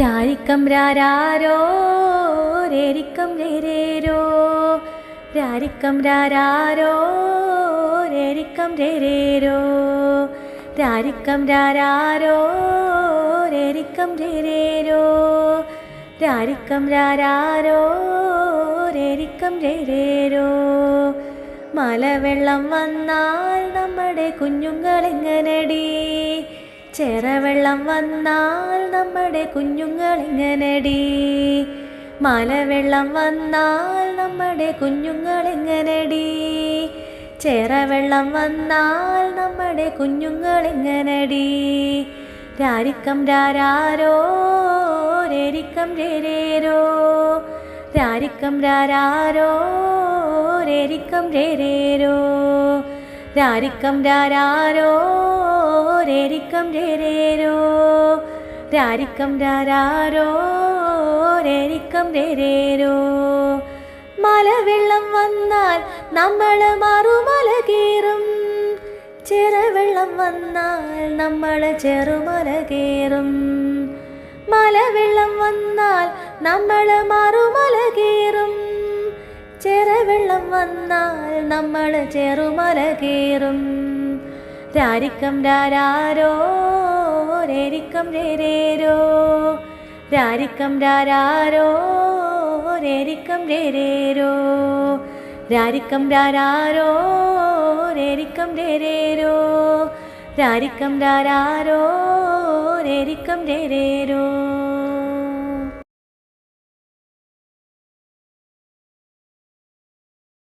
രാരിക്കം രാരാരോ രേരിക്കം രേരേരോ. രാരിക്കം രാരാരോ രേരിക്കം രേരേരോ. രാരിക്കം രാരാരോ രേരിക്കം രേരേരോ. രാരിക്കം രാരാരോ രേരിക്കം രേരേരോ. മലവെള്ളം വന്നാൽ നമ്മുടെ കുഞ്ഞുങ്ങളെങ്ങനടി? ചെറവെള്ളം വന്നാൽ നമ്മുടെ കുഞ്ഞുങ്ങൾ കുഞ്ഞുങ്ങളെങ്ങനടി മലവെള്ളം വന്നാൽ നമ്മുടെ കുഞ്ഞുങ്ങൾ കുഞ്ഞുങ്ങളെങ്ങനടി ചെറവെള്ളം വന്നാൽ നമ്മുടെ കുഞ്ഞുങ്ങളെങ്ങനടി രാരിക്കം രാരാരോ രേരിക്കം രേരേരോ. രാരിക്കം രാരാരോ രേരിക്കം രേരേരോ. രാരിക്കം രാരാരോ രേരിക്കം രേരേരോ. രാരിക്കം രാരാരോ രേരിക്കം രേരേരോ. മലവെള്ളം വന്നാൽ നമ്മൾ മറുമല കീറും ചെറുവെള്ളം വന്നാൽ നമ്മൾ ചെറുമല കയറും. മലവെള്ളം വന്നാൽ നമ്മൾ മറുമല ചെറുവെള്ളം വന്നാൽ നമ്മൾ ചെറുമല കയറും രാരിക്കം രാരാരോ രേരിക്കം രേരേരോ. രാരിക്കം രാരാരോ രേരിക്കം രേരേരോ. രാരിക്കം രാരാരോ രേരിക്കം രേരേരോ. രാരിക്കം രാരാരോ രേരിക്കം രേരേരോ.